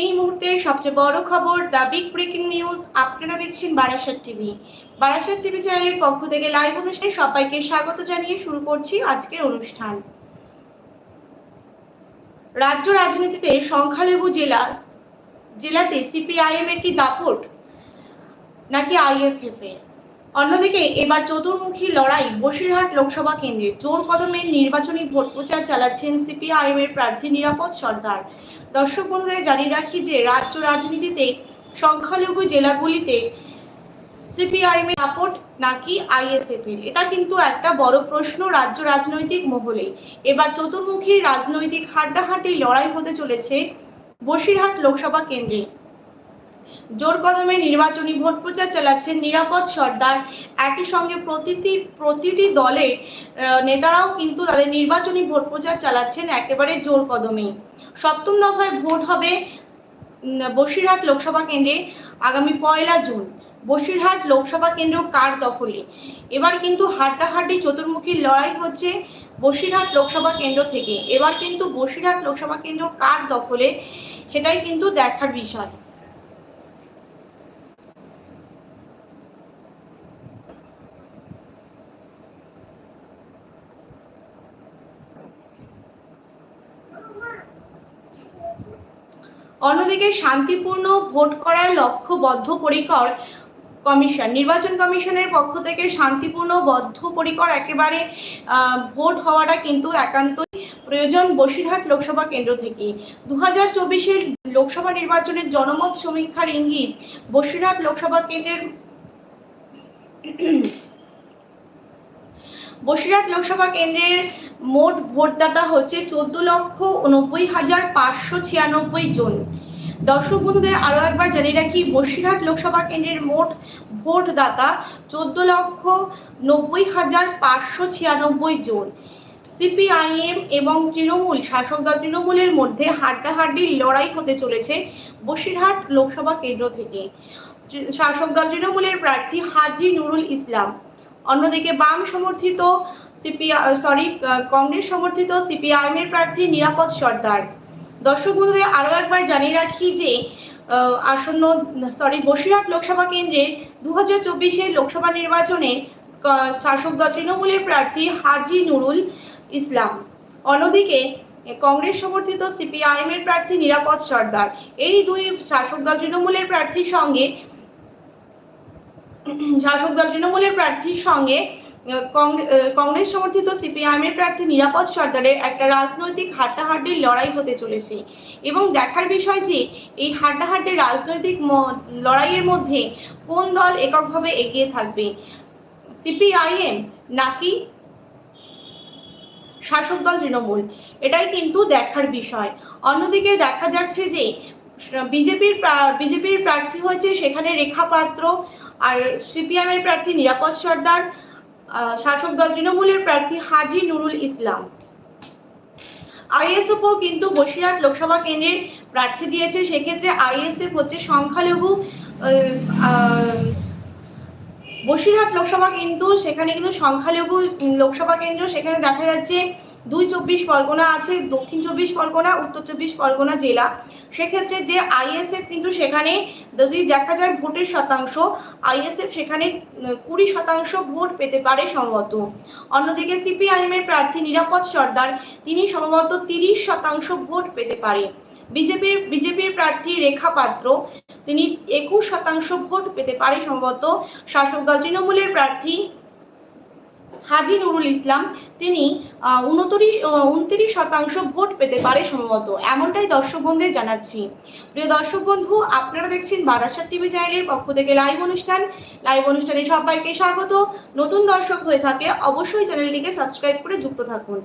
এই মুহূর্তের সবচেয়ে বড় খবর, দ্য বিগ ব্রেকিং নিউজ, আপনারা দেখছেন বারাসাত টিভি। বারাসাত টিভি চ্যানেলের পক্ষ থেকে লাইভ অনুষ্ঠানে সবাইকে স্বাগত জানিয়ে শুরু করছি আজকের অনুষ্ঠান। রাজ্য রাজনীতিতে সংখ্যালঘু জেলা, জেলাতে সিপিআইএম এর কি দাপট, নাকি আইএসএফ এর? অন্যদিকে এবার চতুর্মুখী লড়াই বসিরহাট লোকসভা কেন্দ্রে জোর কদমে নির্বাচনী ভোট প্রচার চালাচ্ছেন সিপিআইএম এর প্রার্থী নিরাপদ সর্দার। দর্শক বন্ধুদের জানিয়ে রাখি যে রাজ্য রাজনীতিতে সংখ্যালঘু জেলাগুলিতে সিপিআইএম এর সাপোর্ট নাকি আইএসএফ এর? এটা কিন্তু একটা বড় প্রশ্ন রাজ্য রাজনৈতিক মহলে। এবার চতুর্মুখী রাজনৈতিক হাড্ডাহাড্ডি লড়াই হতে চলেছে বসিরহাট লোকসভা কেন্দ্রে। জোর কদমে নির্বাচনী ভোট প্রচার চালাচ্ছেন নিরাপদ সর্দার। একই সঙ্গে প্রতিটি প্রতিটি দলের নেতারাও কিন্তু তাদের নির্বাচনী ভোট প্রচার চালাচ্ছেন একেবারে জোর কদমেই। সপ্তম দফায় ভোট হবে বসিরহাট লোকসভা কেন্দ্রে আগামী পয়লা জুন। বসিরহাট লোকসভা কেন্দ্র কার দখলে? এবার কিন্তু হাড্ডাহাড্ডি চতুর্মুখী লড়াই হচ্ছে বসিরহাট লোকসভা কেন্দ্র থেকে। এবার কিন্তু বসিরহাট লোকসভা কেন্দ্র কার দখলে? সেটাই কিন্তু দেখার বিষয়। অন্যদিকে শান্তিপূর্ণ ভোট করার লক্ষ্য বদ্ধপরিকর কমিশন, নির্বাচন কমিশনের পক্ষ থেকে শান্তিপূর্ণ, বদ্ধপরিকর একেবারে ভোট হওয়াটা কিন্তু একান্তই প্রয়োজন বসিরহাট লোকসভা কেন্দ্র থেকে। দু হাজার চব্বিশের লোকসভা নির্বাচনের জনমত সমীক্ষার ইঙ্গিত বসিরহাট লোকসভা কেন্দ্রের বসিরহাট লোকসভা কেন্দ্রের মোট ভোটদাতা হচ্ছে চোদ্দ লক্ষ উনব্বই হাজার পাঁচশো ছিয়ানব্বই জন। দর্শক বন্ধুদের আরও একবার জানিয়ে রাখি, বসিরহাট লোকসভা কেন্দ্রের মোট ভোটদাতা চোদ্দ লক্ষ নব্বই হাজার পাঁচশো ছিয়ানব্বই জন। সিপিআইএম এবং তৃণমূল, শাসক দল তৃণমূলের মধ্যে হাড্ডাহাড্ডি লড়াই হতে চলেছে বসিরহাট লোকসভা কেন্দ্র থেকে। শাসক দল তৃণমূলের প্রার্থী হাজি নুরুল ইসলাম। অন্যদিকে বাম সমর্থিত সিপিআই সরি কংগ্রেস সমর্থিত সিপিআইএম এর প্রার্থী নিরাপদ সর্দার। দর্শক বন্ধুদের আরও একবার জানিয়ে রাখি যে আসন্ন সরি বসিরহাট লোকসভা কেন্দ্রে দু হাজার লোকসভা নির্বাচনে শাসক দল তৃণমূলের প্রার্থী হাজি নুরুল ইসলাম। অন্যদিকে, কংগ্রেস সমর্থিত সিপিআইএম এর প্রার্থী নিরাপদ সর্দার। এই দুই শাসক দল তৃণমূলের প্রার্থীর সঙ্গে শাসক দল তৃণমূলের প্রার্থীর সঙ্গে কংগ্রেস সমর্থিত সিপিআইএম এর প্রার্থী নিরাপদ সর্দারের একটা রাজনৈতিক হাড্ডাহাড্ডির লড়াই হতে চলেছে। এবং দেখার বিষয় যে, এই হাড্ডাহাড্ডির রাজনৈতিক লড়াইয়ের মধ্যে কোন দল এককভাবে এগিয়ে থাকবে? সিপিআইএম নাকি শাসক দল তৃণমূল? এটাই কিন্তু দেখার বিষয়। অন্যদিকে দেখা যাচ্ছে যে, বিজেপির বিজেপির প্রার্থী হয়েছে সেখানে রেখা পাত্র আর সিপিএম এর প্রার্থী নিরাপদ সর্দার শাসক দল তৃণমূলের প্রার্থী হাজি নুরুল ইসলাম। আইএসএফও কিন্তু বসিরহাট লোকসভা কেন্দ্রের প্রার্থী দিয়েছে, সেক্ষেত্রে আইএসএফ হচ্ছে সংখ্যালঘু বসিরহাট লোকসভা কিন্তু সেখানে কিন্তু সংখ্যালঘু লোকসভা কেন্দ্র, সেখানে দেখা যাচ্ছে দুই চব্বিশ পরগনা আছে, দক্ষিণ চব্বিশ পরগনা, উত্তর চব্বিশ পরগনা জেলা। সেক্ষেত্রে যে আইএসএফ, কিন্তু সেখানে যদি দেখা যায় ভোটের শতাংশ, আইএসএফ সেখানে কুড়ি শতাংশ ভোট পেতে পারে সম্ভবত। অন্যদিকে সিপিআইএম এর প্রার্থী নিরাপদ সর্দার, তিনি সম্ভবত তিরিশ শতাংশ ভোট পেতে পারে। বিজেপির বিজেপির প্রার্থী রেখা পাত্র, তিনি একুশ শতাংশ ভোট পেতে পারে সম্ভবত। শাসক দল তৃণমূলের প্রার্থী হাজি নুরুল ইসলাম, তিনি উনতরিশ উনত্রিশ শতাংশ ভোট পেতে পারে সম্ভবত। এমনটাই দর্শক বন্ধুদের জানাচ্ছি। প্রিয় দর্শক বন্ধু আপনারা দেখছেন বারাসাত টিভি চ্যানেলের পক্ষ থেকে লাইভ অনুষ্ঠান। লাইভ অনুষ্ঠানে সবাইকে স্বাগত। নতুন দর্শক হয়ে থাকে অবশ্যই চ্যানেলটিকে সাবস্ক্রাইব করে যুক্ত থাকুন।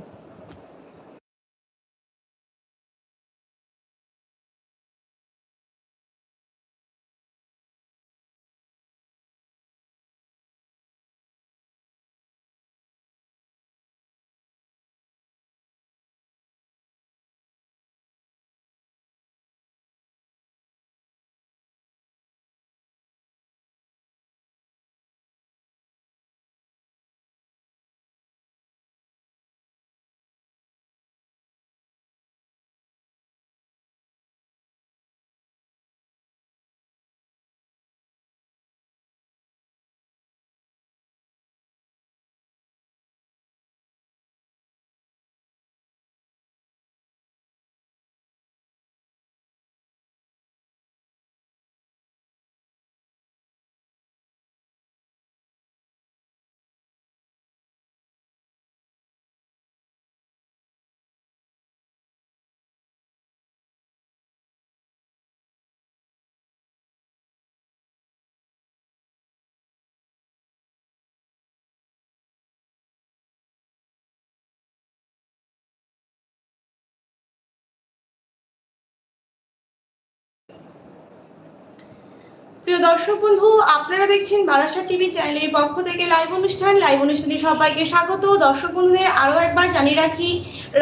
প্রিয় দর্শক বন্ধু, আপনারা দেখছেন বারাসাত টিভি চ্যানেলের পক্ষ থেকে লাইভ অনুষ্ঠান। লাইভ অনুষ্ঠানে সবাইকে স্বাগত। দর্শক বন্ধুদের আরও একবার জানিয়ে রাখি,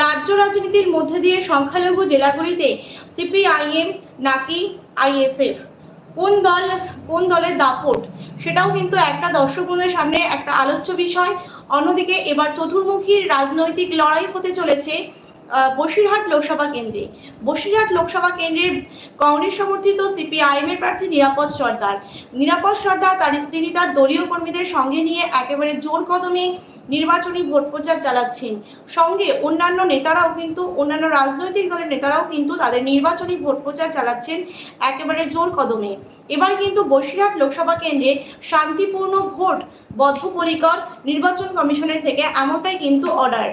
রাজ্য রাজনীতির মধ্যে দিয়ে সংখ্যালঘু জেলাগুলিতে সিপিআইএম নাকি আইএসএফ? কোন দল, কোন দলের দাপট? সেটাও কিন্তু একটা দর্শক বন্ধুদের সামনে একটা আলোচ্য বিষয়। অন্যদিকে এবার চতুর্মুখী রাজনৈতিক লড়াই হতে চলেছে। বসিরহাট লোকসভা কেন্দ্রে। বসিরহাট লোকসভা কেন্দ্রের কংগ্রেস সমর্থিত সিপিআইএম এর প্রার্থী নিরাপদ সর্দার। নিরাপদ সর্দার তিনি তার দলীয় কর্মীদের সঙ্গে নিয়ে একেবারে জোর কদমে নির্বাচনী ভোট প্রচার চালাচ্ছেন। সঙ্গে অন্যান্য নেতারাও কিন্তু, অন্যান্য রাজনৈতিক দলের নেতারাও কিন্তু তাদের নির্বাচনী ভোট প্রচার চালাচ্ছেন একেবারে জোর কদমে। এবার কিন্তু বসিরহাট লোকসভা কেন্দ্রে শান্তিপূর্ণ ভোট বদ্ধপরিকর নির্বাচন কমিশনের থেকে এমনটাই কিন্তু অর্ডার।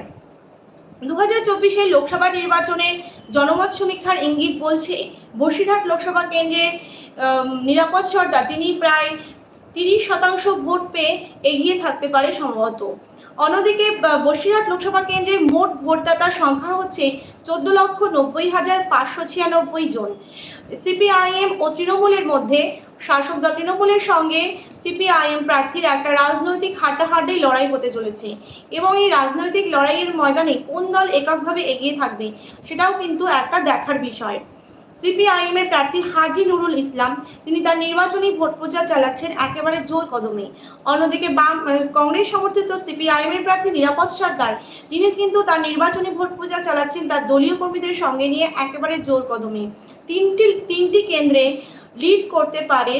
দু হাজার চব্বিশের লোকসভা নির্বাচনে জনমত সমীক্ষার ইঙ্গিত বলছে, বসিরহাট লোকসভা কেন্দ্রে নিরাপদ সর্দার, তিনি প্রায় তিরিশ শতাংশ ভোট পেয়ে এগিয়ে থাকতে পারে সম্ভবত। অন্যদিকে বসিরহাট লোকসভা কেন্দ্রের মোট ভোটদাতার সংখ্যা হচ্ছে চোদ্দ লক্ষ নব্বই হাজার পাঁচশো ছিয়ানব্বই জন। সিপিআইএম ও তৃণমূলের মধ্যে শাসক দল তৃণমূলের সঙ্গে সিপিআইএম প্রার্থীর একটা রাজনৈতিক হাড্ডাহাড্ডি লড়াই হতে চলেছে। এবং এই রাজনৈতিক লড়াইয়ের ময়দানে কোন দল এককভাবে এগিয়ে থাকবে, সেটাও কিন্তু একটা দেখার বিষয়। সিপিআইএম এর প্রার্থী হাজি নুরুল ইসলাম, তিনি তার নির্বাচনী ভোট প্রচার চালাচ্ছেন একেবারে জোর কদমে। অন্যদিকে বাম কংগ্রেস সমর্থিত সিপিআইএম এর প্রার্থী নিরাপদ সরকার, তিনি কিন্তু তার নির্বাচনী ভোট প্রচার চালাচ্ছেন তার দলীয় কর্মীদের সঙ্গে নিয়ে একেবারে জোর কদমে। তিনটি তিনটি কেন্দ্রে লিড করতে পারে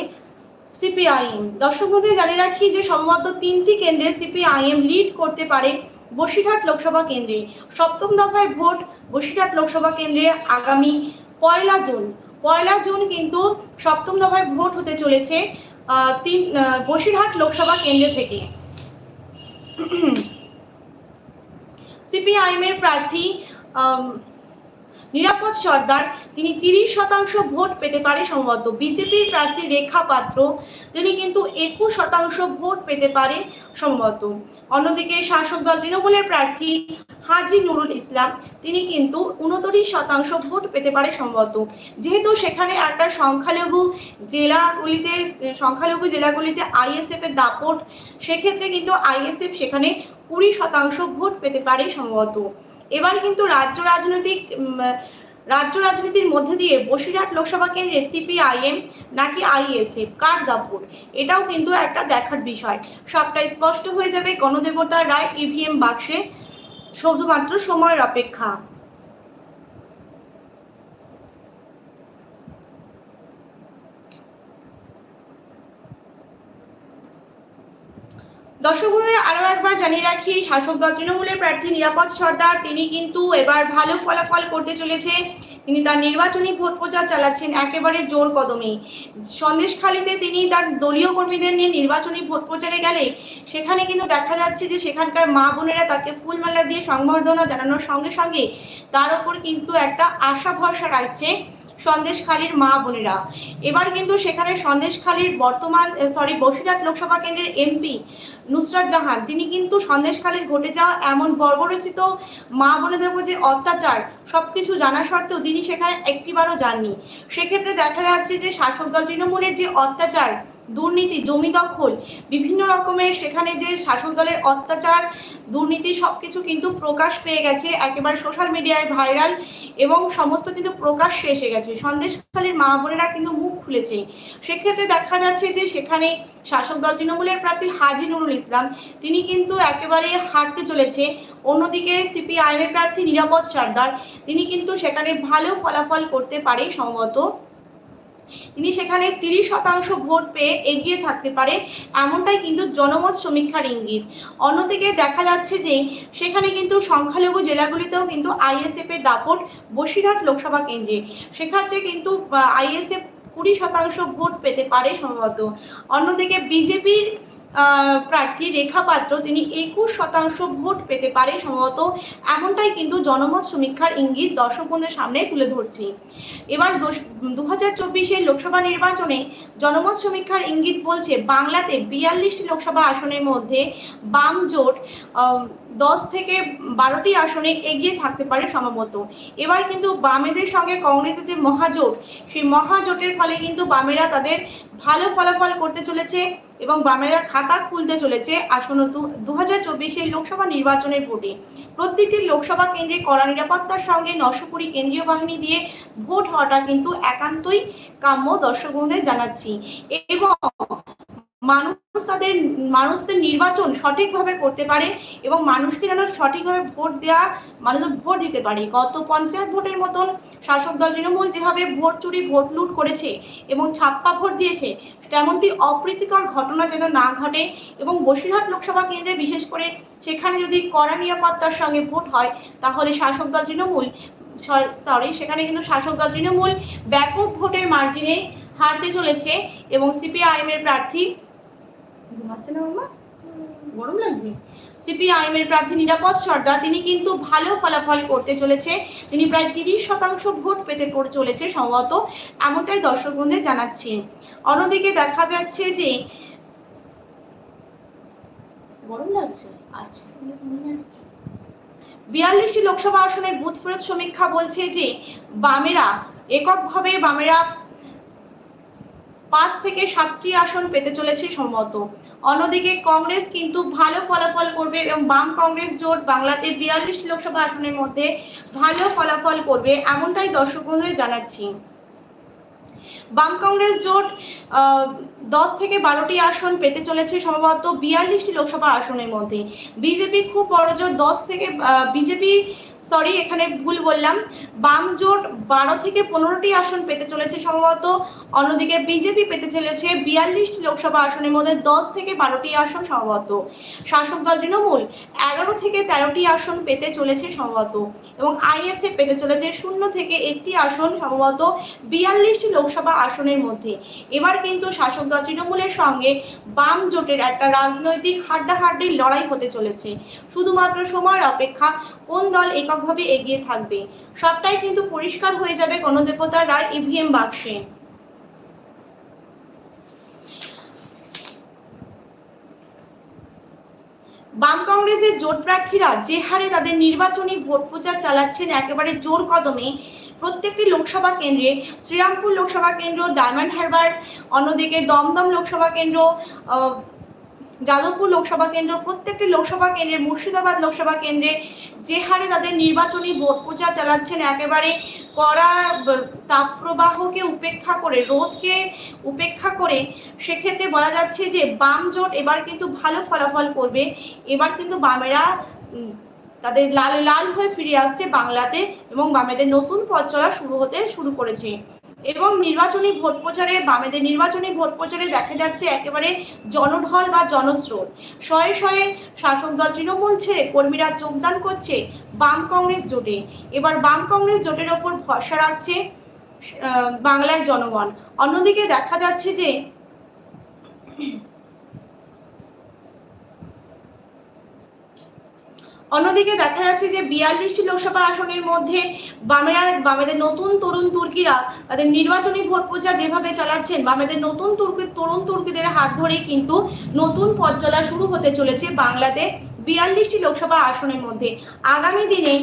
সিপিআইএম দর্শক মধ্যে জানিয়ে রাখি যে সম্ভবত তিনটি কেন্দ্রে সিপিআইএম লিড করতে পারে বসিরহাট লোকসভা কেন্দ্রে। সপ্তম দফায় ভোট বসিরহাট লোকসভা কেন্দ্রে আগামী পয়লা জুন। পয়লা জুন কিন্তু সপ্তম দফায় ভোট হতে চলেছে তিন বসিরহাট লোকসভা কেন্দ্র থেকে। সিপিআইএম এর প্রার্থী নিরাপদ সর্দার, তিনি তিরিশ শতাংশ ভোট পেতে পারে সম্ভবত। বিজেপির প্রার্থী রেখা পাত্র, তিনি কিন্তু একুশ শতাংশ ভোট পেতে পারে সম্ভবত। অন্যদিকে শাসক দল তৃণমূলের প্রার্থী হাজি নুরুল ইসলাম, তিনি কিন্তু উনত্রিশ শতাংশ ভোট পেতে পারে সম্ভবত। যেহেতু সেখানে একটা সংখ্যালঘু জেলাগুলিতে সংখ্যালঘু জেলাগুলিতে আইএসএফ এর দাপট, সেক্ষেত্রে কিন্তু আইএসএফ সেখানে কুড়ি শতাংশ ভোট পেতে পারে সম্ভবত। এবার কিন্তু রাজ্য রাজনৈতিক রাজ্য রাজনীতির মধ্যে দিয়ে বসিরহাট লোকসভা কেন্দ্রে সিপিআইএম নাকি আইএসএফ? কার দাপুর এটাও কিন্তু একটা দেখার বিষয়। সবটা স্পষ্ট হয়ে যাবে গণদেবতা রায়, ইভিএম বাক্সে। শুধুমাত্র সময়ের অপেক্ষা। দর্শক বন্ধুদের আরও একবার জানিয়ে রাখি, শাসক দল তৃণমূলের প্রার্থী নিরাপদ সর্দার, তিনি কিন্তু এবার ভালো ফলাফল করতে চলেছে। তিনি তার নির্বাচনী ভোট প্রচার চালাচ্ছেন একেবারে জোর কদমে। সন্দেশখালীতে তিনি তার দলীয় কর্মীদের নিয়ে নির্বাচনী ভোট প্রচারে গেলে সেখানে কিন্তু দেখা যাচ্ছে যে সেখানকার মা বোনেরা তাকে ফুলমালা দিয়ে সংবর্ধনা জানানোর সঙ্গে সঙ্গে তার ওপর কিন্তু একটা আশা ভরসা রাখছে। সন্দেশখালীর মা বোনেরা। এবার কিন্তু সেখানে সন্দেশখালীর বর্তমান সরি বসিরহাট লোকসভা কেন্দ্রের এমপি নুসরাত জাহান, তিনি কিন্তু সন্দেশখালীর ঘটে যাওয়া এমন বর্বরচিত মা বোনেদের উপর যে অত্যাচার সব কিছু জানা সত্ত্বেও তিনি সেখানে একটিবারও যাননি। সেক্ষেত্রে দেখা যাচ্ছে যে শাসক দল তৃণমূলের যে অত্যাচার, দুর্নীতি, জমি দখল, বিভিন্ন রকমের সেখানে যে শাসক দলের অত্যাচার, দুর্নীতি সবকিছু কিন্তু প্রকাশ পেয়ে গেছে একেবারে সোশ্যাল মিডিয়ায় ভাইরাল। এবং সমস্ত কিন্তু প্রকাশ্যে এসে গেছে। সন্দেশখালীর মা বোনেরা কিন্তু মুখ খুলেছে। সেক্ষেত্রে দেখা যাচ্ছে যে সেখানে শাসক দল তৃণমূলের প্রার্থী হাজি নুরুল ইসলাম, তিনি কিন্তু একেবারে হারতে চলেছে। অন্যদিকে সিপিআইএম এর প্রার্থী নিরাপদ সর্দার, তিনি কিন্তু সেখানে ভালো ফলাফল করতে পারে সম্ভবত। তিনি সেখানে তিরিশ শতাংশ ভোট পেয়ে এগিয়ে থাকতে পারে, এমনটাই কিন্তু জনমত সমীক্ষার ইঙ্গিত। অন্যদিকে দেখা যাচ্ছে যে, সেখানে কিন্তু সংখ্যালঘু জেলাগুলিতেও কিন্তু আইএসএফ এর দাপট বসিরহাট লোকসভা কেন্দ্রে। সেক্ষেত্রে কিন্তু আইএসএফ কুড়ি শতাংশ ভোট পেতে পারে সম্ভবত। অন্যদিকে বিজেপির প্রার্থী রেখা পাত্র, তিনি একুশ শতাংশ ভোট পেতে পারে সম্ভবত। এমনটাই কিন্তু জনমত সমীক্ষার ইঙ্গিত দর্শক সামনে তুলে ধরছি। এবার দু হাজার চব্বিশের লোকসভা নির্বাচনে জনমত সমীক্ষার ইঙ্গিত বলছে, বাংলাতে বিয়াল্লিশটি লোকসভা আসনের মধ্যে বাম জোট দশ থেকে বারোটি আসনে এগিয়ে থাকতে পারে সম্ভবত। এবার কিন্তু বামেদের সঙ্গে কংগ্রেসের যে মহাজোট, সেই মহাজোটের ফলে কিন্তু বামেরা তাদের ভালো ফলাফল করতে চলেছে। এবং বামেরা খাতা খুলতে চলেছে। আসন্ন দু হাজার চব্বিশের লোকসভা নির্বাচনের ভোটে। প্রত্যেকটি লোকসভা কেন্দ্রে কড়া নিরাপত্তার সঙ্গে নশো কুড়ি কেন্দ্রীয় বাহিনী দিয়ে ভোট হওয়াটা কিন্তু একান্তই কাম্য দর্শকদের জানাচ্ছি। এবং মানুষ তাদের, মানুষদের নির্বাচন সঠিকভাবে করতে পারে এবং মানুষকে যেন সঠিকভাবে ভোট দেওয়া মানুষ ভোট দিতে পারে। গত পঞ্চায়েত ভোটের মতন শাসক দল তৃণমূল যেভাবে ভোট চুরি, ভোট লুট করেছে এবং ছাপ্পা ভোট দিয়েছে, তেমনটি অপ্রীতিকর ঘটনা যেন না ঘটে এবং বসিরহাট লোকসভা কেন্দ্রে বিশেষ করে সেখানে যদি কড়া নিরাপত্তার সঙ্গে ভোট হয়, তাহলে শাসক দল তৃণমূল, সরি সেখানে কিন্তু শাসক দল তৃণমূল ব্যাপক ভোটের মার্জিনে হারতে চলেছে এবং সিপিআইএম এর প্রার্থী এর প্রার্থী নিরাপদ তিনি কিন্তু ভালো ফলাফল করতে চলেছে। তিনি প্রায় তিরিশ শতাংশ ভোট পেতে চলেছে এমনটাই দর্শক অন্যদিকে দেখা যাচ্ছে যে আচ্ছা বিয়াল্লিশটি লোকসভা আসনের বুথ সমীক্ষা বলছে যে, বামেরা এককভাবে বামেরা পাঁচ থেকে সাতটি আসন পেতে চলেছে সম্ভবত। অন্যদিকে কংগ্রেস কিন্তু ভালো ফলাফল করবে এবং বাম কংগ্রেস জোট বাংলাতে বিয়াল্লিশ লোকসভা আসনের মধ্যে ভালো ফলাফল করবে এমনটাই দর্শক বন্ধুদের জানাচ্ছি। বাম কংগ্রেস জোট দশ থেকে বারোটি আসন পেতে চলেছে সম্ভবত বিয়াল্লিশটি লোকসভা আসনের মধ্যে। বিজেপি খুব বড় জোট, দশ থেকে বিজেপি সরি এখানে ভুল বললাম। বাম জোট বারো থেকে পনেরোটি আসন পেতে চলেছে সম্ভবত। অন্যদিকে বিজেপি পেতে চলেছে বিয়াল্লিশটি লোকসভা আসনের মধ্যে দশ থেকে বারোটি আসন সম্ভবত। শাসক দল তৃণমূল এগারো থেকে তেরোটি আসন পেতে চলেছে সম্ভবত। এবং আইএসএ পেতে চলেছে শূন্য থেকে একটি আসন সম্ভবত বিয়াল্লিশটি লোকসভা আসনের মধ্যে। এবার কিন্তু শাসক দল তৃণমূলের সঙ্গে বাম জোটের একটা রাজনৈতিক হাড্ডাহাড্ডির লড়াই হতে চলেছে। শুধুমাত্র সময়ের অপেক্ষা কোন দল এককভাবে এগিয়ে থাকবে? সবটাই কিন্তু পরিষ্কার হয়ে যাবে গণদেবতার রায় ইভিএম বাক্সে। বাম কংগ্রেসের জোট প্রার্থীরা যে হারে তাদের নির্বাচনী ভোট প্রচার চালাচ্ছেন একেবারে জোর কদমে, প্রত্যেকটি লোকসভা কেন্দ্রে, শ্রীরামপুর লোকসভা কেন্দ্র, ডায়মন্ড হারবার, অন্যদিকে দমদম লোকসভা কেন্দ্র যাদবপুর লোকসভা কেন্দ্র, প্রত্যেকটি লোকসভা কেন্দ্রে, মুর্শিদাবাদ লোকসভা কেন্দ্রে যে হারে তাদের নির্বাচনী ভোট প্রচার চালাচ্ছেন, একেবারে কড়া তাপপ্রবাহকে উপেক্ষা করে রোদকে উপেক্ষা করে, সেক্ষেত্রে বলা যাচ্ছে যে বাম জোট এবার কিন্তু ভালো ফলাফল করবে। এবার কিন্তু বামেরা তাদের লাল লাল হয়ে ফিরে আসছে বাংলাতে এবং বামেদের নতুন পথ চলা শুরু হতে শুরু করেছে। এবং নির্বাচনী ভোট প্রচারে, বামেদের নির্বাচনী ভোট প্রচারে দেখা যাচ্ছে একেবারে জনঢল বা জনস্রোত। শয়ে শয়ে শাসক দল তৃণমূল ছেড়ে কর্মীরা যোগদান করছে বাম কংগ্রেস জোটে। এবার বাম কংগ্রেস জোটের ওপর ভরসা রাখছে বাংলার জনগণ। অন্যদিকে দেখা যাচ্ছে যে অন্যদিকে দেখা যাচ্ছে যে বিয়াল্লিশটি লোকসভা আসনের মধ্যে বামেরা, বামেদের নতুন তরুণ তুর্কিরা তাদের নির্বাচনী ভোট প্রচার যেভাবে চালাচ্ছেন, বামেদের নতুন তুর্কি, তরুণ তুর্কিদের হাত ধরে কিন্তু নতুন পথ চলা শুরু হতে চলেছে বাংলাতে বিয়াল্লিশটি লোকসভা আসনের মধ্যে। আগামী দিনে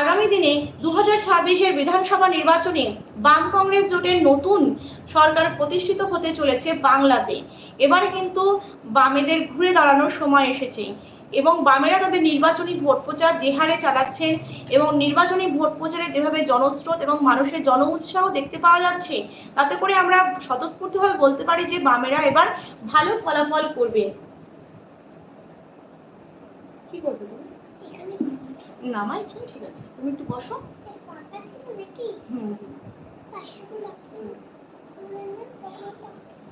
আগামী দিনে দু হাজার ছাব্বিশের বিধানসভা নির্বাচনে বাম কংগ্রেস জোটের নতুন সরকার প্রতিষ্ঠিত হতে চলেছে বাংলাতে। এবার কিন্তু বামেদের ঘুরে দাঁড়ানোর সময় এসেছে। এবং বামেরা তাদের নির্বাচনী ভোট প্রচার যে হারে চালাচ্ছেন এবং নির্বাচনী ভোট প্রচারে যেভাবে জনস্রোত এবং মানুষের জন উৎসাহ দেখতে পাওয়া যাচ্ছে, তাতে করে আমরা স্বতঃস্ফূর্তভাবে বলতে পারি যে বামেরা এবার ভালো ফলাফল করবে। ঠিক আছে। হুম।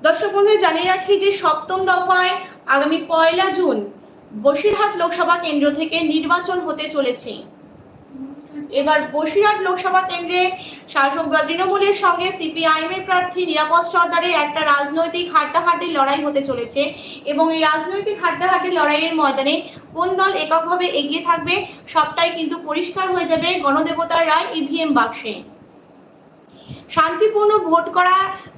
দর্শক বন্ধু জানিয়ে রাখি যে সপ্তম দফায় আগামী পয়লা জুন বসিরহাট লোকসভা কেন্দ্র থেকে নির্বাচন হতে চলেছে। এবার বসিরহাট লোকসভা কেন্দ্রে শাসক দল তৃণমূলের সঙ্গে সিপিআইএম এর প্রার্থী নিরাপদ সর্দারের একটা রাজনৈতিক হাড্ডাহাড্ডি লড়াই হতে চলেছে এবং এই রাজনৈতিক হাড্ডাহাড্ডি লড়াইয়ের ময়দানে কোন দল এককভাবে এগিয়ে থাকবে সবটাই কিন্তু পরিষ্কার হয়ে যাবে গণদেবতার রায় ইভিএম বাক্সে। শান্তিপূর্ণ ভোট করা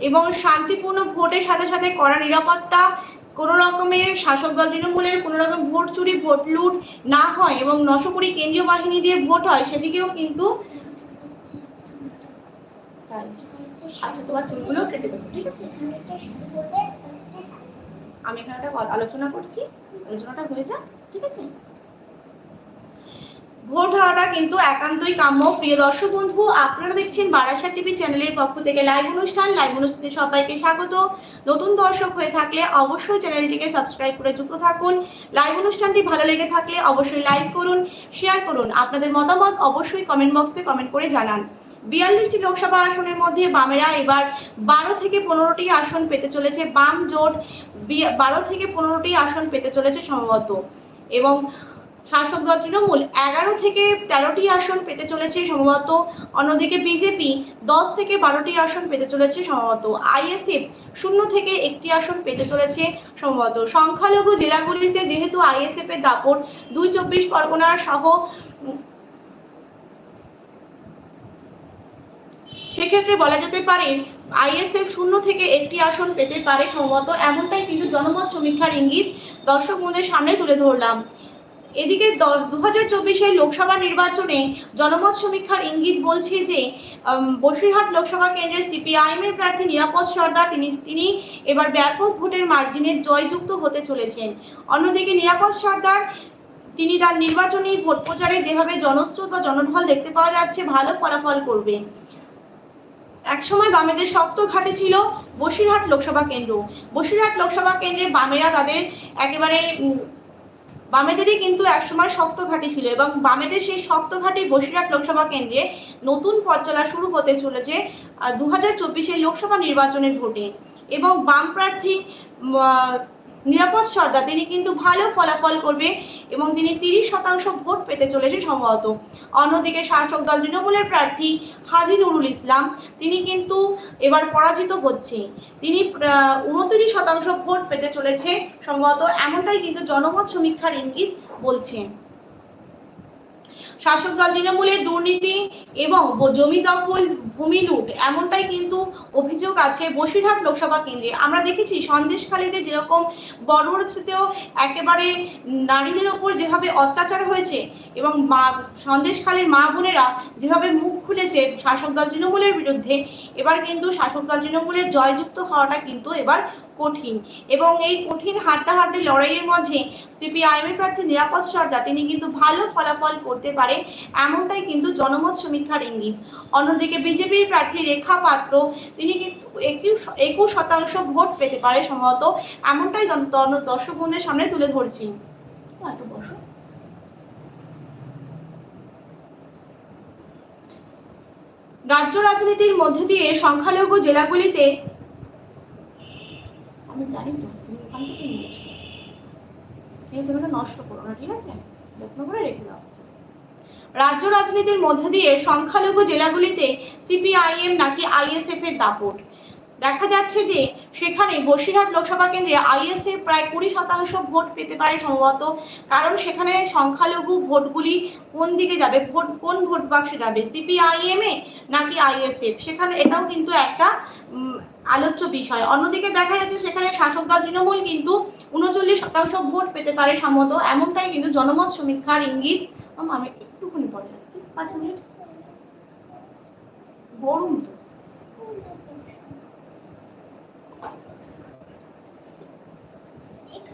এবং শান্তিপূর্ণ ভোটের সাথে সাথে করা নিরাপত্তা কোনো রকমের শাসক দল, তৃণমূলের কোনো রকম ভোট চুরি, ভোট লুট না হয় এবং নশো কুড়ি কেন্দ্রীয় বাহিনী দিয়ে ভোট হয়, সেদিকেও কিন্তু। আচ্ছা কেটে দেবো, ঠিক আছে আমি এখানে একটা আলোচনা করছি, আলোচনাটা হয়ে যাক, ঠিক আছে ভোট হওয়াটা কিন্তু একান্তই কাম্য। প্রিয় দর্শক বন্ধু, আপনারা দেখছেন বারাসাত টিভি চ্যানেলের পক্ষ থেকে লাইভ অনুষ্ঠান। লাইভ অনুষ্ঠানে সবাইকে স্বাগত। নতুন দর্শক হয়ে থাকলে অবশ্যই চ্যানেলটিকে সাবস্ক্রাইব করে যুক্ত থাকুন। লাইভ অনুষ্ঠানটি ভালো লেগে থাকলে অবশ্যই লাইক করুন, শেয়ার করুন। আপনাদের মতামত অবশ্যই কমেন্ট বক্সে কমেন্ট করে জানান। বিয়াল্লিশটি লোকসভা আসনের মধ্যে বামেরা এবার বারো থেকে পনেরোটি আসন পেতে চলেছে। বাম জোট বারো থেকে পনেরোটি আসন পেতে চলেছে সম্ভবত এবং শাসক দল তৃণমূল এগারো থেকে তেরোটি আসন পেতে চলেছে সম্ভবত। অন্যদিকে বিজেপি দশ থেকে বারোটি আসন পেতে চলেছে সম্ভবত। আইএসএফ শূন্য থেকে একটি আসন পেতে চলেছে সম্ভবত। সংখ্যালঘু জেলাগুলিতে যেহেতু আইএসএফ এর দাপট দুই চব্বিশ পরগনা সহ সেক্ষেত্রে বলা যেতে পারে আইএসএফ শূন্য থেকে একটি আসন পেতে পারে সম্ভবত। এমনটাই কিন্তু জনমত সমীক্ষার ইঙ্গিত দর্শক সামনে তুলে ধরলাম। এদিকে দু হাজার চব্বিশের লোকসভা নির্বাচনে জনমত সমীক্ষার ইঙ্গিত বলছে যে বসিরহাট লোকসভা কেন্দ্রের সিপিআইএম এর প্রার্থী নিরাপদ সর্দার, তিনি তিনি এবার ব্যাপক ভোটের মার্জিনে জয়যুক্ত হতে চলেছেন। অন্যদিকে নিরাপদ সর্দার, তিনি তার নির্বাচনী ভোট প্রচারে যেভাবে জনস্রোত বা জনঢল দেখতে পাওয়া যাচ্ছে, ভালো ফলাফল করবে। একসময় বামেদের শক্ত ঘাটে ছিল বসিরহাট লোকসভা কেন্দ্র। বসিরহাট লোকসভা কেন্দ্রে বামেরা তাদের একেবারে বামেদেরই কিন্তু একসময় শক্ত ঘাঁটি ছিল এবং বামেদের সেই শক্ত ঘাঁটি বসিরহাট লোকসভা কেন্দ্রে নতুন পথ চলা শুরু হতে চলেছে দু হাজার চব্বিশের লোকসভা নির্বাচনের ভোটে। এবং বাম প্রার্থী নিরাপদ সর্দার। তিনি কিন্তু ভালো ফলাফল করবে এবং তিনি তিরিশ শতাংশ ভোট পেতে চলেছে সম্ভবত। অন্যদিকে শাসক দল তৃণমূলের প্রার্থী হাজি নুরুল ইসলাম, তিনি কিন্তু এবার পরাজিত হচ্ছে। তিনি উনত্রিশ শতাংশ ভোট পেতে চলেছে সম্ভবত। এমনটাই কিন্তু জনমত সমীক্ষার ইঙ্গিত বলছে। শাসক দল তৃণমূলের দুর্নীতি এবং জমি দখল, ভূমি লুট, এমনটাই কিন্তু অভিযোগ আছে বসিরহাট লোকসভা কেন্দ্রে। আমরা দেখেছি সন্দেশখালীতে যেরকম বড়বড়তেও একেবারে নারীদের ওপর যেভাবে অত্যাচার হয়েছে এবং মা সন্দেশখালীর মা বোনেরা যেভাবে মুখ খুলেছে শাসক দল তৃণমূলের বিরুদ্ধে, এবার কিন্তু শাসক দল তৃণমূলের জয়যুক্ত হওয়াটা কিন্তু এবার কঠিন। এবং এই কঠিন হাড্ডাহাড্ডি লড়াইয়ের মাঝে সিপিআইএম এর প্রার্থী নিরাপদ সর্দার, তিনি কিন্তু ভালো ফলাফল করতে পারে, এমনটাই কিন্তু জনমত সমীক্ষার ইঙ্গিত। অন্যদিকে বিজেপির প্রার্থী রেখা পাত্র, তিনি কিন্তু একুশ শতাংশ ভোট পেতে পারে সম্ভবত, এমনটাই দর্শক বন্ধুদের সামনে তুলে ধরছি। রাজ্য রাজনীতির মধ্যে দিয়ে সংখ্যালঘু জেলাগুলিতে আমি জানি তো, তুমি ওখান থেকে নিয়ে এসো। এই জমিটা নষ্ট করো না, ঠিক আছে? যত্ন করে রেখে দাও। রাজ্য রাজনীতির মধ্যে দিয়ে সংখ্যালঘু জেলাগুলিতে সিপিআইএম নাকি আইএসএফ এর দাপট? দেখা যাচ্ছে যে সেখানে বসিরহাট লোকসভা কেন্দ্রে আইএসএফ প্রায় কুড়ি শতাংশ ভোট পেতে পারে সম্ভবত, কারণ সেখানে সংখ্যালঘু ভোটগুলি কোন দিকে যাবে? ভোট কোন ভোট বাক্সে যাবে? সিপিআইএম এ নাকি আইএসএফ সেখানে এটাও কিন্তু একটা আলোচ্য বিষয়। অন্যদিকে দেখা যাচ্ছে সেখানে শাসক দল তৃণমূল কিন্তু উনচল্লিশ শতাংশ ভোট পেতে পারে সম্মত এমনটাই কিন্তু জনমত সমীক্ষার ইঙ্গিত। আমি একটুখানি পরে আসছি। পাঁচ মিনিট। গরম তো।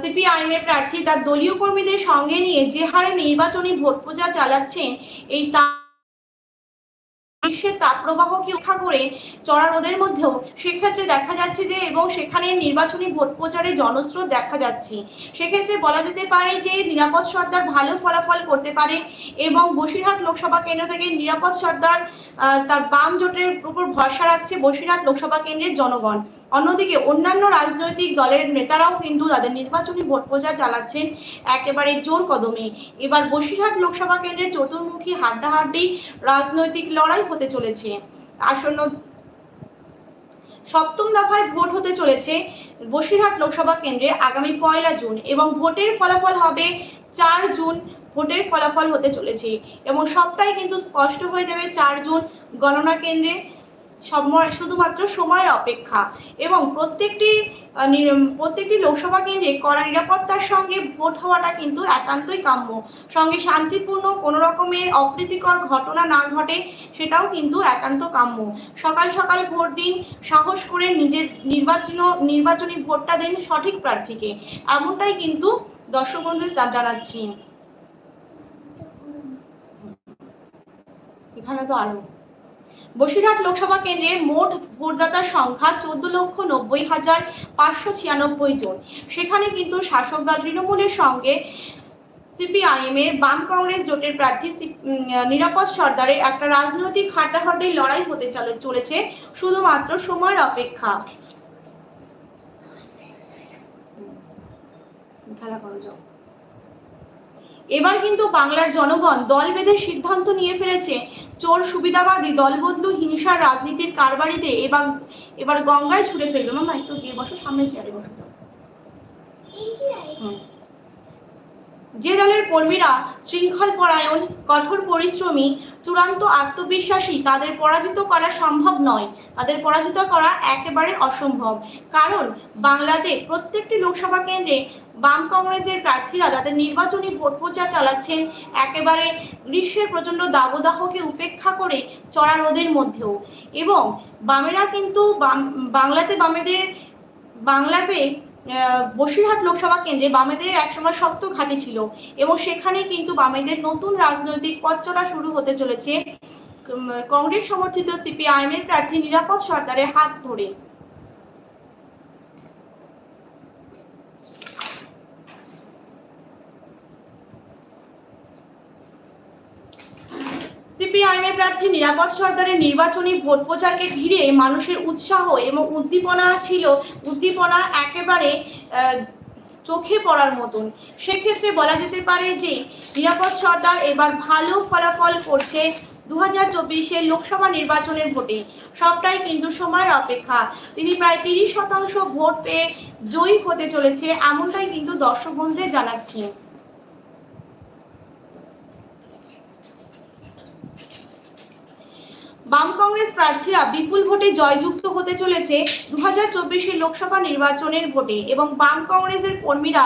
সিপিআইএম এর প্রার্থী তার দলীয় কর্মীদের সঙ্গে নিয়ে যে হারে নির্বাচনী ভোট প্রচার চালাচ্ছেন, এই তা গ্রীষ্মের তাপপ্রবাহকে উপেক্ষা করে চড়া রোদের মধ্যেও? সেক্ষেত্রে দেখা যাচ্ছে যে এবং সেখানে নির্বাচনী ভোট প্রচারে জনস্রোত দেখা যাচ্ছে। সেক্ষেত্রে বলা যেতে পারে যে নিরাপদ সর্দার ভালো ফলাফল করতে পারে এবং বসিরহাট লোকসভা কেন্দ্র থেকে নিরাপদ সর্দার তার বাম জোটের উপর ভরসা রাখছে বসিরহাট লোকসভা কেন্দ্রের জনগণ। অন্যদিকে অন্যান্য রাজনৈতিক দলের নেতারাও কিন্তু তাদের নির্বাচনী ভোট প্রচার চালাচ্ছেন একেবারে জোর কদমে। এবার বসিরহাট লোকসভা কেন্দ্রের চতুর্মুখী হাড্ডাহাড্ডি রাজনৈতিক লড়াই হতে চলেছে। আসন্ন সপ্তম দফায় ভোট হতে চলেছে বসিরহাট লোকসভা কেন্দ্রে আগামী পয়লা জুন এবং ভোটের ফলাফল হবে চার জুন। ভোটের ফলাফল হতে চলেছে এবং সবটাই কিন্তু স্পষ্ট হয়ে যাবে চার জুন গণনা কেন্দ্রে। শুধুমাত্র সময়ের অপেক্ষা এবং প্রত্যেকটি প্রত্যেকটি লোকসভা কেন্দ্রে কড়া নিরাপত্তার সঙ্গে ভোট হওয়াটা কিন্তু একান্তই কাম্য। সঙ্গে শান্তিপূর্ণ, কোনো রকমের অপ্রীতিকর ঘটনা না ঘটে সেটাও কিন্তু একান্ত কাম্য। সকাল সকাল ভোট দিন, সাহস করে নিজের নির্বাচন, নির্বাচনী ভোটটা দিন সঠিক প্রার্থীকে। এমনটাই কিন্তু দর্শক বন্ধুদের জানাচ্ছি। এখানে তো আরও বসিরহাট লোকসভা কেন্দ্রে মোট ভোটদাতার সংখ্যা চোদ্দ লক্ষ নব্বই হাজার পাঁচশো ছিয়ানব্বই জন। সেখানে কিন্তু শাসক দল তৃণমূলের সঙ্গে সিপিআইএম এর বাম কংগ্রেস জোটের প্রার্থী নিরাপদ সর্দারের একটা রাজনৈতিক হাড্ডাহাড্ডি লড়াই হতে চলে- চলেছে, শুধুমাত্র সময়ের অপেক্ষা। এবার কিন্তু বাংলার জনগণ দল বেঁধে সিদ্ধান্ত নিয়ে ফেলেছে চোর সুবিধাবাদী দলবদলু হিংসার রাজনীতির কারবারিতে এবার এবার গঙ্গায় ছুড়ে ফেলল। মামা একটু গিয়ে বসো সামনে চেয়ারে বসো। যে যে দলের কর্মীরা শৃঙ্খল পরায়ণ কঠোর পরিশ্রমী চূড়ান্ত আত্মবিশ্বাসী তাদের পরাজিত করা সম্ভব নয়। তাদের পরাজিত করা একেবারে অসম্ভব। কারণ বাংলাতে প্রত্যেকটি লোকসভা কেন্দ্রে বাম কংগ্রেসের প্রার্থীরা তাদের নির্বাচনী ভোট প্রচার চালাচ্ছেন একেবারে গ্রীষ্মের প্রচণ্ড দাবদাহকে উপেক্ষা করে চড়া রোদের মধ্যেও। এবং বামেরা কিন্তু বাংলাতে বামেদের বাংলাতে বসিরহাট লোকসভা কেন্দ্রে বামেদের একসময় শক্ত ঘাঁটি ছিল এবং সেখানে কিন্তু বামেদের নতুন রাজনৈতিক পথ শুরু হতে চলেছে। কংগ্রেস সমর্থিত সিপিআইএম এর প্রার্থী নিরাপদ সরকারের হাত ধরে সিপিআইএম এর প্রার্থী নিরাপদ সরকারের নির্বাচনী ভোট প্রচারকে ঘিরে মানুষের উৎসাহ এবং উদ্দীপনা ছিল, উদ্দীপনা একেবারে চোখে পড়ার মতন। সেক্ষেত্রে বলা যেতে পারে যে, নিরাপদ সর্দার এবার ভালো ফলাফল করছে দু হাজার চব্বিশের লোকসভা নির্বাচনের ভোটে। সবটাই কিন্তু সময়ের অপেক্ষা। তিনি প্রায় তিরিশ শতাংশ ভোট পেয়ে জয়ী হতে চলেছে, এমনটাই কিন্তু দর্শক বন্ধুদের জানাচ্ছি। বাম কংগ্রেস প্রার্থীরা বিপুল ভোটে জয়যুক্ত হতে চলেছে দু হাজার লোকসভা নির্বাচনের ভোটে এবং বাম কংগ্রেসের কর্মীরা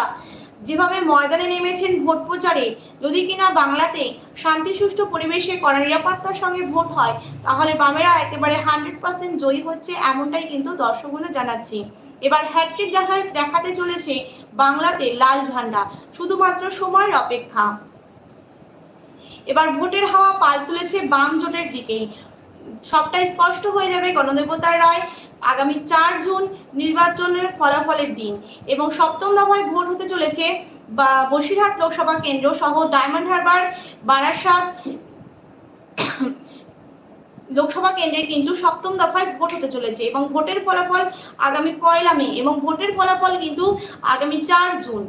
যেভাবে ময়দানে নেমেছেন ভোট প্রচারে, যদি কিনা বাংলাতে শান্তি, সুষ্ঠু পরিবেশে কড়া নিরাপত্তার সঙ্গে ভোট হয়, তাহলে বামেরা একেবারে হান্ড্রেড পার্সেন্ট জয়ী হচ্ছে এমনটাই কিন্তু দর্শকগুলো জানাচ্ছে। এবার হ্যাট্রিক দেখা, দেখাতে চলেছে বাংলাতে লাল ঝান্ডা, শুধুমাত্র সময়ের অপেক্ষা। এবার ভোটের হাওয়া পাল তুলেছে বাম জোটের দিকেই সবটাই স্পষ্ট হয়ে যাবে গণদেবতার রায় আগামী চার জুন নির্বাচনের ফলাফলের দিন এবং সপ্তম দফায় ভোট হতে চলেছে বা বসিরহাট লোকসভা কেন্দ্র সহ ডায়মন্ড হারবার, বারাসাত লোকসভা কেন্দ্রে কিন্তু সপ্তম দফায় ভোট হতে চলেছে এবং ভোটের ফলাফল আগামী পয়লা মে এবং ভোটের ফলাফল কিন্তু আগামী চার জুন।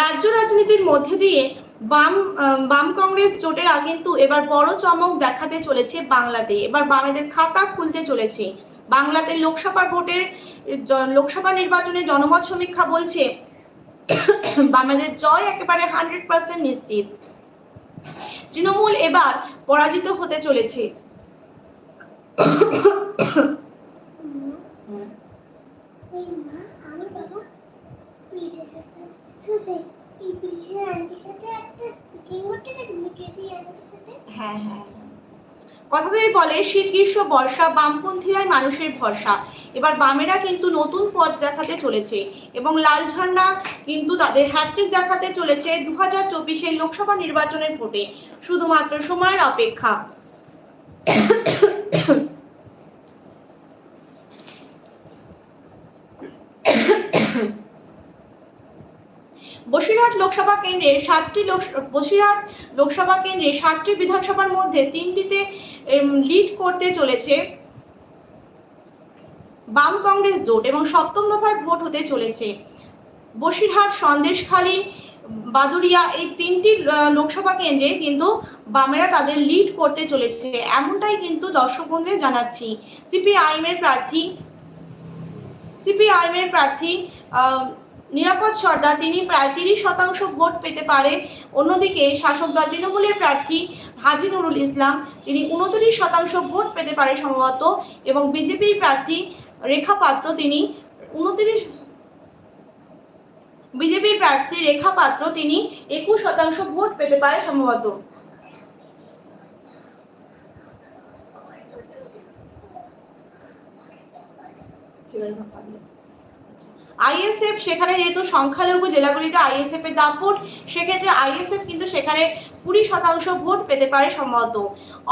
রাজ্য রাজনীতির মধ্যে দিয়ে বাম বাম কংগ্রেস জোটেরা কিন্তু এবার বড় চমক দেখাতে চলেছে বাংলাতে। এবার বামেদের খাতা খুলতে চলেছে। বাংলাতে লোকসভা ভোটের লোকসভা নির্বাচনে জনমত সমীক্ষা বলছে, বামেদের জয় একেবারে হান্ড্রেড পার্সেন্ট নিশ্চিত। তৃণমূল এবার পরাজিত হতে চলেছে। আমার বাবা হ্যাঁ হ্যাঁ। বলে শীত গ্রীষ্ম বর্ষা, বামপন্থীরাই মানুষের ভরসা। এবার বামেরা কিন্তু নতুন পথ দেখাতে চলেছে এবং লাল ঝান্ডা কিন্তু তাদের হ্যাট্রিক দেখাতে চলেছে দু হাজার লোকসভা নির্বাচনের ভোটে। শুধুমাত্র সময়ের অপেক্ষা। বসিরহাট লোকসভা কেন্দ্রের সাতটি লোক, বসিরহাট লোকসভা কেন্দ্রে সাতটি বিধানসভার মধ্যে তিনটিতে লিড করতে চলেছে বাম কংগ্রেস জোট এবং সপ্তম দফায় ভোট হতে চলেছে। বসিরহাট, সন্দেশখালী বাদুরিয়া এই তিনটি লোকসভা কেন্দ্রে কিন্তু বামেরা তাদের লিড করতে চলেছে। এমনটাই কিন্তু দর্শক জানাচ্ছি। সিপিআইএম এর প্রার্থী সিপিআইএম এর প্রার্থী নিরাপদ সর্দার, তিনি প্রায় তিরিশ শতাংশ ভোট পেতে পারে। অন্যদিকে শাসক দল তৃণমূলের প্রার্থী হাজি নুরুল ইসলাম, তিনি উনত্রিশ শতাংশ ভোট পেতে পারে সম্ভবত। এবং বিজেপির প্রার্থী রেখা পাত্র, তিনি উনত্রিশ বিজেপির প্রার্থী রেখা পাত্র, তিনি একুশ শতাংশ ভোট পেতে পারে সম্ভবত। আইএসএফ সেখানে যেহেতু সংখ্যালঘু জেলাগুলিতে আইএসএফ এর ভোট সেক্ষেত্রে আইএসএফ কিন্তু সেখানে কুড়ি শতাংশ ভোট পেতে পারে সম্ভবত।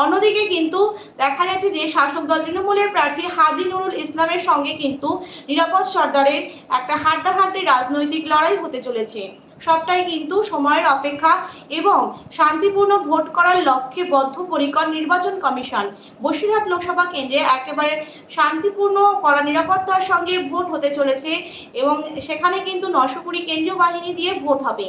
অন্যদিকে কিন্তু দেখা যাচ্ছে যে শাসক দল তৃণমূলের প্রার্থী হাজি নুরুল ইসলামের সঙ্গে কিন্তু নিরাপদ সর্দারের একটা হাড্ডাহাড্ডি রাজনৈতিক লড়াই হতে চলেছে। সবটাই কিন্তু সময়ের অপেক্ষা এবং শান্তিপূর্ণ ভোট করার লক্ষ্যে বদ্ধপরিকর নির্বাচন কমিশন। বসিরহাট লোকসভা কেন্দ্রে একেবারে শান্তিপূর্ণ কড়া নিরাপত্তার সঙ্গে ভোট হতে চলেছে এবং সেখানে কিন্তু নশো কুড়ি কেন্দ্রীয় বাহিনী দিয়ে ভোট হবে।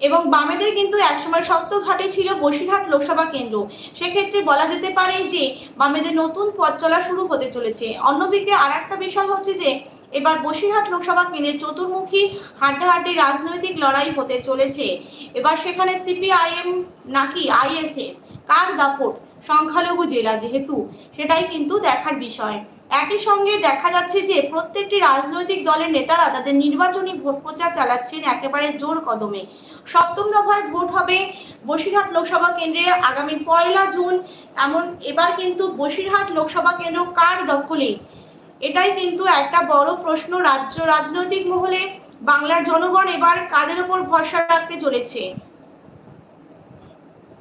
এবং বামেদের কিন্তু একসময় শক্ত ঘাটে ছিল বসিরহাট লোকসভা কেন্দ্র। সেক্ষেত্রে বলা যেতে পারে যে, বামেদের নতুন পথ চলা শুরু হতে চলেছে। অন্যদিকে আর একটা বিষয় হচ্ছে যে এবার বসিরহাট লোকসভা কেন্দ্রে চতুর্মুখী হাড্ডাহাড্ডি রাজনৈতিক লড়াই হতে চলেছে। এবার সেখানে সিপিআইএম নাকি আইএসএফ? কার দাপট? সংখ্যালঘু জেলা যেহেতু, সেটাই কিন্তু দেখার বিষয়। একই সঙ্গে দেখা যাচ্ছে যে, প্রত্যেকটি রাজনৈতিক দলের নেতারা তাদের নির্বাচনী ভোট প্রচার চালাচ্ছেন একেবারে জোর কদমে। সপ্তম দফায় ভোট হবে বসিরহাট লোকসভা কেন্দ্রে আগামী পয়লা জুন। এমন, এবার কিন্তু বসিরহাট লোকসভা কেন্দ্র কার দখলে? এটাই কিন্তু একটা বড় প্রশ্ন রাজ্য রাজনৈতিক মহলে বাংলার জনগণ এবার কাদের উপর ভরসা রাখতে চলেছে?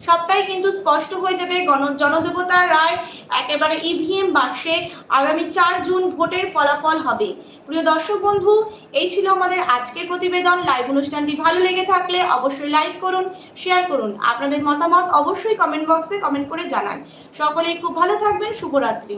সবটাই কিন্তু স্পষ্ট হয়ে যাবে গণ জনদেবতার রায়, একেবারে ইভিএম বাক্সে আগামী চার জুন ভোটের ফলাফল হবে। প্রিয় দর্শক বন্ধু, এই ছিল আমাদের আজকের প্রতিবেদন। লাইভ অনুষ্ঠানটি ভালো লেগে থাকলে অবশ্যই লাইক করুন শেয়ার করুন। আপনাদের মতামত অবশ্যই কমেন্ট বক্সে কমেন্ট করে জানান। সকলেই খুব ভালো থাকবেন, শুভরাত্রি।